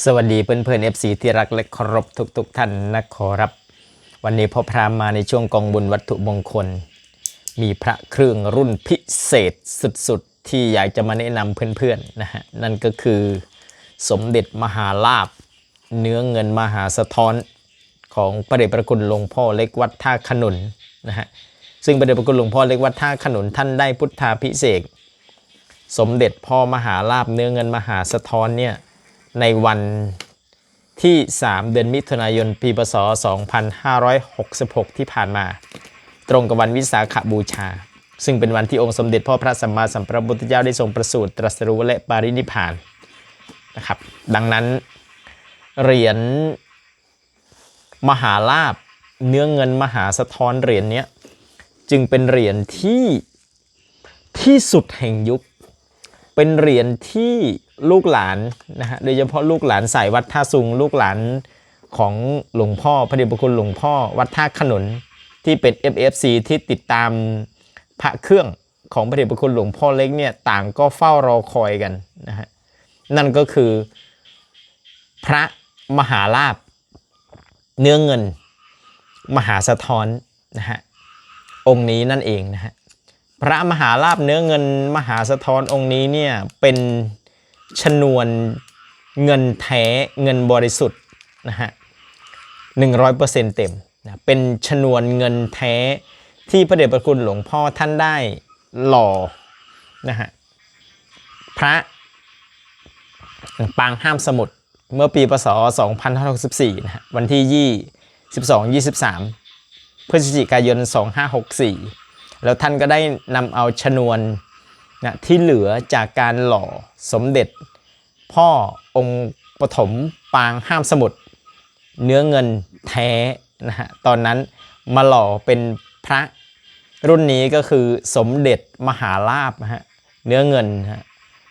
สวัสดีเพื่อนเพื่อนเอฟซีที่รักและเคารพทุกๆทท่านนะขอรับ วันนี้พ่อพรามมาในช่วงกองบุญวัตถุมงคล มีพระเครื่องรุ่นพิเศษสุดๆ ที่อยากจะมาแนะนำเพื่อนๆนะฮะนั่นก็คือสมเด็จมหาลาบ เนื้อเงินมหาสะท้อนของพระเดชพระคุณหลวงพ่อเล็กวัดท่าขนุนนะฮะซึ่งพระเดชพระคุณหลวงพ่อเล็กวัดท่าขนุนท่านได้พุทธาพิเศษ สมเด็จพ่อมหาลาบเนื้อเงินมหาสะท้อนเนี่ย ในวันที่ 3 เดือนมิถุนายน ปีพศ 2566 ที่ผ่านมา ตรงกับวันวิสาขบูชา ซึ่งเป็นวันที่องค์สมเด็จพ่อพระสัมมาสัมพุทธเจ้าได้ทรงประสูติตรัสรู้และปารินิพานนะครับ ดังนั้นเหรียญมหาลาบเนื้อเงินมหาสะท้อนเหรียญนี้จึงเป็นเหรียญที่ที่สุดแห่งยุค เป็นเหรียญที่ ลูกหลานนะฮะโดยเฉพาะลูกหลานสายวัดท่าซุง ลูกหลานของหลวงพ่อพระเดชพระคุณหลวงพ่อวัดท่าขนุนที่เป็น FFC ที่ติดตามพระเครื่องของพระเดชพระคุณหลวงพ่อเล็กเนี่ยต่างก็เฝ้ารอคอยกันนะฮะนั่นก็คือพระมหาลาบเนื้อเงิน มหาสะท้อนนะฮะองค์นี้นั่นเองนะฮะพระมหาลาบเนื้อเงินมหาสะท้อนองค์นี้เนี่ยเป็น ชนวนเงินแท้เงินบริสุทธิ์นะฮะหนึ่งร้อยเปอร์เซ็นต์เต็มนะเป็นชนวนเงินแท้ที่พระเดชพระคุณหลวงพ่อท่านได้หล่อนะฮะพระปางห้ามสมุทรเมื่อปีพศ2564นะฮะวันที่ 22 23 พฤศจิกายน 2564 แล้วท่านก็ได้นำเอาชนวน นะที่เหลือจากการหล่อสมเด็จ พ่อองค์ปฐมปางห้ามสมุทรเนื้อเงินแท้นะฮะตอนนั้นมาหล่อเป็นพระรุ่นนี้ก็คือสมเด็จมหาลาภนะฮะเนื้อเงินนะฮะ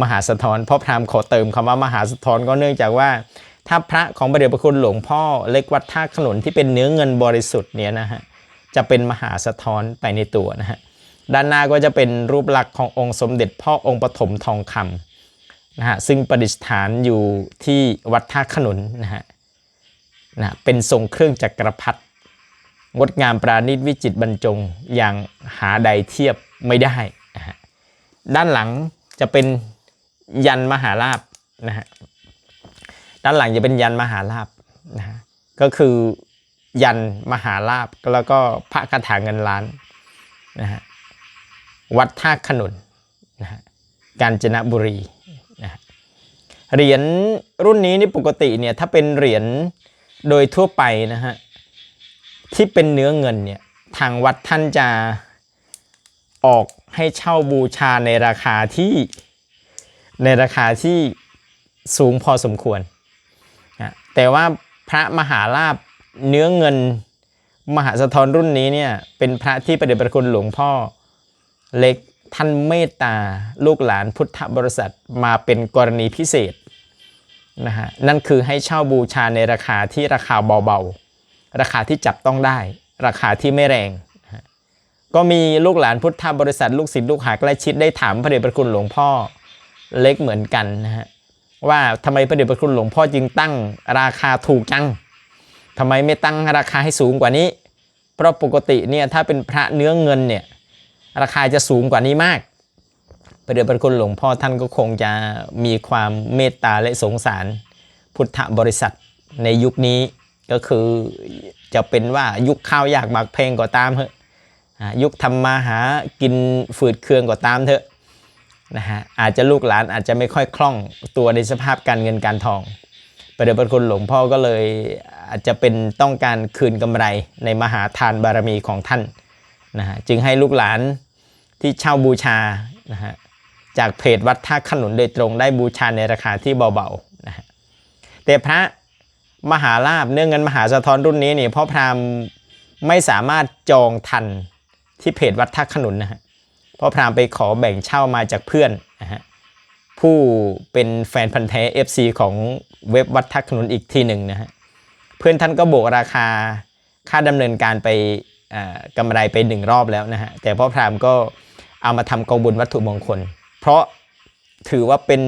มหาสะท้อนพ่อพรามขอเติมคำว่ามหาสะท้อนก็เนื่องจากว่า ถ้าพระของพระเดชพระคุณหลวงพ่อเล็กวัดท่าขนุนที่เป็นเนื้อเงินบริสุทธิ์เนี่ยนะฮะจะเป็นมหาสะท้อนไปในตัวนะฮะ ด้านหน้าก็จะเป็นรูปลักษณ์ขององค์สมเด็จพ่อองค์ปฐมทองคำนะฮะซึ่งประดิษฐานอยู่ที่วัดท่าขนุนนะฮะนะเป็นทรงเครื่องจักรพรรดิงดงามปราณีตวิจิตรบรรจงอย่างหาใดเทียบไม่ได้นะฮะด้านหลังจะเป็นยันมหาลาบนะฮะด้านหลังจะเป็นยันมหาลาบนะฮะก็คือยันมหาลาบแล้วก็พระคาถาเงินล้านนะฮะ วัดท่าขนุนนะฮะกาญจนบุรีนะฮะเหรียญรุ่นนี้นี่ปกติเนี่ยถ้าเป็นเหรียญโดยทั่วไปนะฮะที่เป็นเนื้อเงินเนี่ยทางวัดท่านจะออกให้เช่าบูชาในราคาที่ในราคาที่สูงพอสมควรนะแต่ว่าพระมหาลาบเนื้อเงินมหาสะทอนรุ่นนี้เนี่ยเป็นพระที่ประเดชพระคุณหลวงพ่อ เล็กท่านเมตตาลูกหลานพุทธบริษัทมาเป็นกรณีพิเศษนะฮะนั่นคือให้เช่าบูชาในราคาที่ราคาเบาๆ ราคาที่จับต้องได้ ราคาที่ไม่แรง ก็มีลูกหลานพุทธบริษัท ลูกศิษย์ลูกหาใกล้ชิดได้ถามพระเดชพระคุณหลวงพ่อเล็กเหมือนกันนะฮะว่าทำไมพระเดชพระคุณหลวงพ่อจึงตั้งราคาถูกจังทำไมไม่ตั้งราคาให้สูงกว่านี้ เพราะปกติเนี่ยถ้าเป็นพระเนื้อเงินเนี่ย ราคาจะสูงกว่านี้มากพระเดชพระคุณหลวงพ่อท่านก็คงจะมีความเมตตาและสงสารพุทธบริษัทในยุคนี้ก็คือจะเป็นว่ายุคข้าวยากหมากเพลงก็ตามเถอะยุคทำมาหากินฝืดเคืองก็ตามเถอะนะฮะอาจจะลูกหลานอาจจะไม่ค่อยคล่องตัวในสภาพการเงินการทองพระเดชพระคุณหลวงพ่อก็เลยอาจจะเป็นต้องการคืนกำไรในมหาทานบารมีของท่าน นะฮะจึงให้ลูกหลานที่เช่าบูชานะฮะจากเพจวัดท่าขนุนโดยตรงได้บูชาในราคาที่เบาๆนะฮะแต่พระมหาลาบเนื่องเงินมหาสะท้อนรุ่นนี้นี่พ่อพราหมณ์ไม่สามารถจองทันที่เพจวัดท่าขนุนนะฮะพ่อพราหมณ์ไปขอแบ่งเช่ามาจากเพื่อนนะฮะผู้เป็นแฟนพันธ์แท้ FC ของเว็บวัดทักขนุนอีกทีหนึ่งนะฮะเพื่อนท่านก็โบกราคาค่าดำเนินการไป กำไรไปหนึ่งรอบแล้วนะฮะแต่พ่อพราหมณ์ก็เอามาทำกองบุญวัตถุมงคล เพราะถือว่าเป็น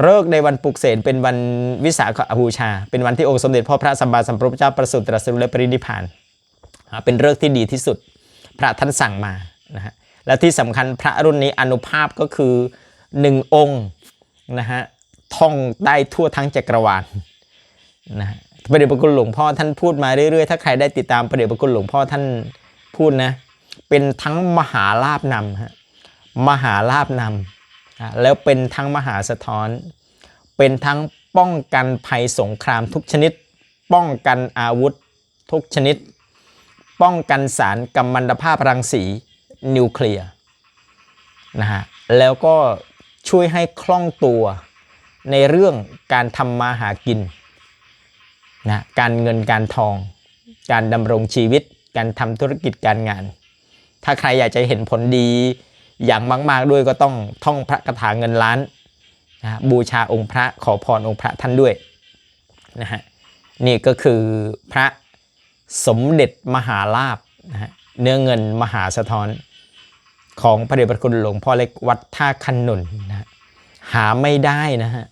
เลิกษ์ในวันปลุกเสกเป็นวันวิสาขบูชา เป็นวันที่องค์สมเด็จพ่อพระสัมมาสัมพุทธเจ้าประสูติตรัสรู้และปรินิพานเป็นเลิกษ์ที่ดีที่สุด พระท่านสั่งมานะฮะและที่สำคัญพระรุ่นนี้อนุภาพก็คือหนึ่งองค์นะฮะท่องได้ทั่วทั้งจักรวาลนะฮะ พระเดชพระคุณหลวงพ่อท่านพูดมาเรื่อยๆ ถ้าใครได้ติดตามพระเดชพระคุณหลวงพ่อท่านพูดนะ เป็นทั้งมหาลาบนำฮะมหาลาบนำแล้วเป็นทั้งมหาสะท้อน เป็นทั้งป้องกันภัยสงครามทุกชนิด ป้องกันอาวุธทุกชนิด ป้องกันสารกัมมันตภาพรังสีนิวเคลียร์นะฮะแล้วก็ช่วยให้คล่องตัวในเรื่องการทำมาหากิน นะการเงินการทอง การดำรงชีวิต การทำธุรกิจการงาน ถ้าใครอยากจะเห็นผลดีอย่างมาก ๆ ด้วยก็ต้องท่องพระคาถาเงินล้านนะบูชาองค์พระขอพรองค์พระท่านด้วยนะฮะนี่ก็คือพระสมเด็จมหาลาบนะฮะเนื้อเงินมหาสะท้อนของพระเดชพระคุณหลวงพ่อเล็กวัดท่าคันนุนนะหาไม่ได้นะฮะ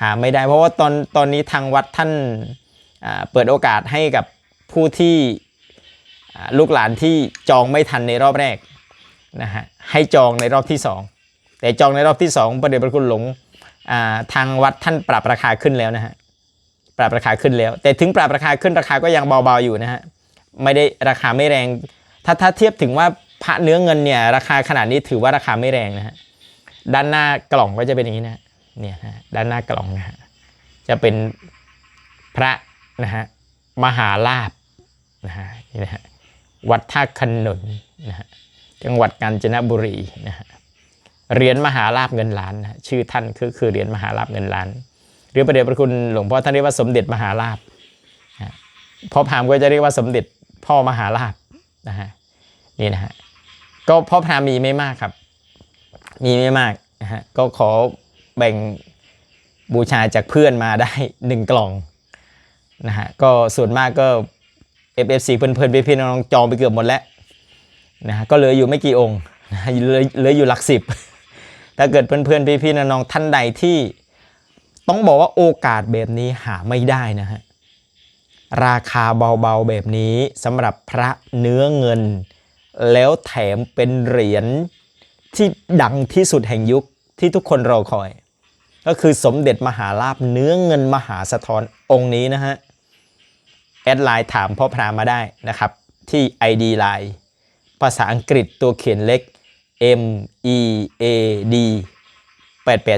หาไม่ได้เพราะว่าตอนตอนนี้ทางวัดท่าน เปิดโอกาสให้กับผู้ที่ลูกหลานที่จองไม่ทันในรอบแรกนะฮะให้จองในรอบที่สองแต่จองในรอบที่สองพระเดชพระคุณหลวงทางวัดท่านปรับราคาขึ้นแล้วนะฮะปรับราคาขึ้นแล้ว แต่ถึงปรับราคาขึ้นราคาก็ยังเบาๆอยู่นะฮะไม่ได้ราคาไม่แรง ถ้าถ้าเทียบถึงว่าพระเนื้อเงินเนี่ยราคาขนาดนี้ถือว่าราคาไม่แรงนะฮะด้านหน้ากล่องก็จะเป็นอย่างนี้นะเนี่ยนะฮะด้านหน้ากล่องนะฮะจะเป็นพระ นะฮะมหาลาบนะฮะนี่นะฮะวัดท่าขนุนนะฮะจังหวัดกาญจนบุรีนะฮะเหรียญมหาลาบเงินล้านนะชื่อท่านคือคือเหรียญมหาลาบเงินล้านหรือประเดชพระคุณหลวงพ่อท่านเรียกว่าสมเด็จมหาลาบนะฮะพ่อพามก็จะเรียกว่าสมเด็จพ่อมหาลาบนะฮะนี่นะฮะก็พ่อพามมีไม่มากครับ มีไม่มากนะฮะก็ขอแบ่งบูชาจากเพื่อนมาได้หนึ่งกล่อง นะฮะก็ส่วนมากก็ FFC เพื่อนๆพี่ๆน้องๆจองไปเกือบหมดแล้วนะฮะก็เหลืออยู่ไม่กี่องค์นะฮะเหลือเหลืออยู่หลักสิบถ้าเกิดเพื่อนๆพี่ๆน้องๆท่านใดที่ต้องบอกว่าโอกาสแบบนี้หาไม่ได้นะฮะราคาเบาๆแบบนี้สำหรับพระเนื้อเงิน แล้วแถมเป็นเหรียญที่ดังที่สุดแห่งยุคที่ทุกคนรอคอย ก็คือสมเด็จมหาลาภเนื้อเงินมหาสะท้อนองค์นี้นะฮะ แอดไลน์ถามพ่อพรามาได้นะครับ ที่ ID Line ภาษาอังกฤษตัวเขียนเล็ก M E A D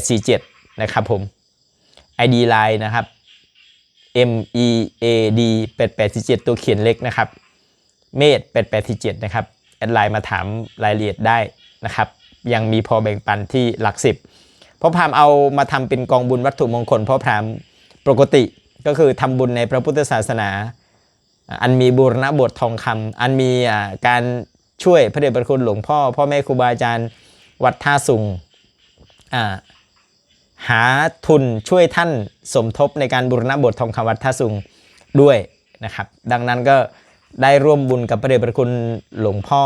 8847 นะครับผม ID Line นะครับ M E A D 8847 ตัวเขียนเล็กนะครับ เมธ8847 นะครับ แอดไลน์มาถามรายละเอียดได้นะครับ ยังมีพอแบ่งปันที่หลักสิบพ่อพรามเอามาทำเป็นกองบุญวัตถุมงคลพ่อพรามปกติ ก็คือทำบุญในพระพุทธศาสนา อันมีบูรณะบททองคำอันมีการช่วยพระเดชพระคุณหลวงพ่อ พ่อแม่ครูบาอาจารย์วัดท่าสุงอ่าหาทุนช่วยท่านสมทบในการบูรณะบททองคำวัดท่าสุงด้วยนะครับ ดังนั้นก็ได้ร่วมบุญกับพระเดชพระคุณหลวงพ่อ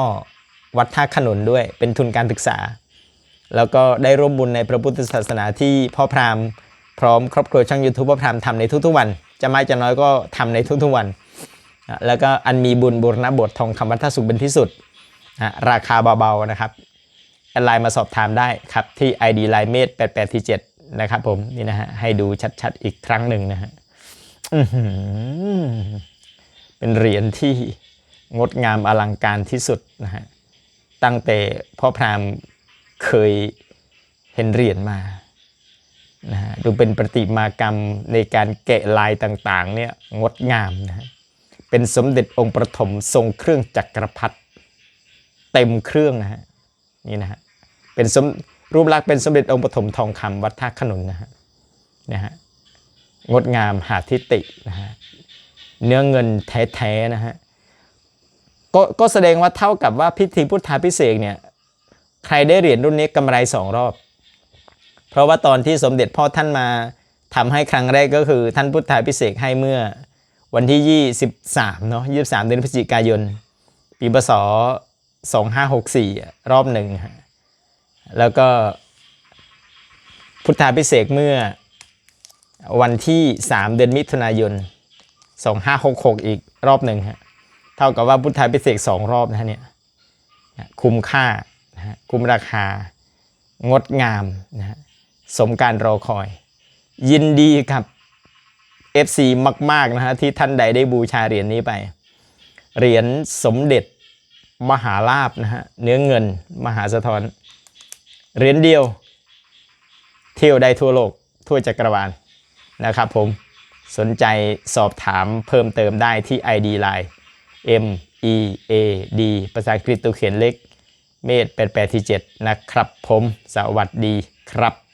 วัดท่าขนุนด้วยเป็นทุนการศึกษา แล้วก็ได้ร่วมบุญในพระพุทธศาสนาที่พ่อพราหมณ์ พร้อมครอบครัวช่างยูทูบพ่อพราหมณ์ทำในทุกๆวัน จะมากจะน้อยก็ทำในทุกๆวัน แล้วก็อันมีบุญบูรณะบททองคำวัดท่าสุงเป็นที่สุด ราคาเบาๆนะครับไลน์มาสอบถามได้ครับ ที่ ID Line เมด8847 นะครับผม นี่นะฮะ ให้ดูชัดๆ อีกครั้งหนึ่งนะฮะเป็นเหรียญที่งดงามอลังการที่สุดนะฮะตั้งแต่พ่อพราหมณ์เคยเห็นเหรียญมา นะฮะดูเป็นประติมากรรมในการแกะลายต่างๆเนี่ยงดงามนะฮะเป็นสมเด็จองค์ประถมทรงเครื่องจักรพรรดิเต็มเครื่องนะฮะนี่นะฮะเป็นสมรูปลักษณ์เป็นสมเด็จองค์ปฐมทองคำวัดท่าขนุนนะฮะนะฮะงดงามหาทิตินะฮะเนื้อเงินแท้ๆนะฮะก็ก็แสดงว่าเท่ากับว่าพิธีพุทธาพิเศษเนี่ยใครได้เหรียญรุ่นนี้กำไรสองรอบ เพราะว่าตอนที่สมเด็จพ่อท่านมาทำให้ครั้งแรกก็คือท่านพุทธาพิเศษให้เมื่อวันที่ 23เนาะ23 เดือนพฤศจิกายน ปีพศ2564 รอบหนึ่งฮะแล้วก็พุทธาพิเศษเมื่อวันที่ 3 เดือนมิถุนายน 2566 อีกรอบหนึ่งฮะเท่ากับว่าพุทธาพิเศษสองรอบนะฮะเนี่ยคุ้มค่านะฮะคุ้มราคางดงามนะฮะ สมการรอคอย ยินดีกับ FC มาก ๆ นะฮะที่ท่านใดได้บูชาเหรียญนี้ไป เหรียญสมเด็จมหาลาบนะฮะเนื้อเงินมหาสะท้อน เหรียญเดียว เที่ยวได้ทั่วโลก ทั่วจักรวาลนะครับผมสนใจสอบถามเพิ่มเติมได้ที่ ID Line M E A D ภาษาอังกฤษตัวเขียนเล็ก เมธ88ที่7นะครับผม สวัสดีครับ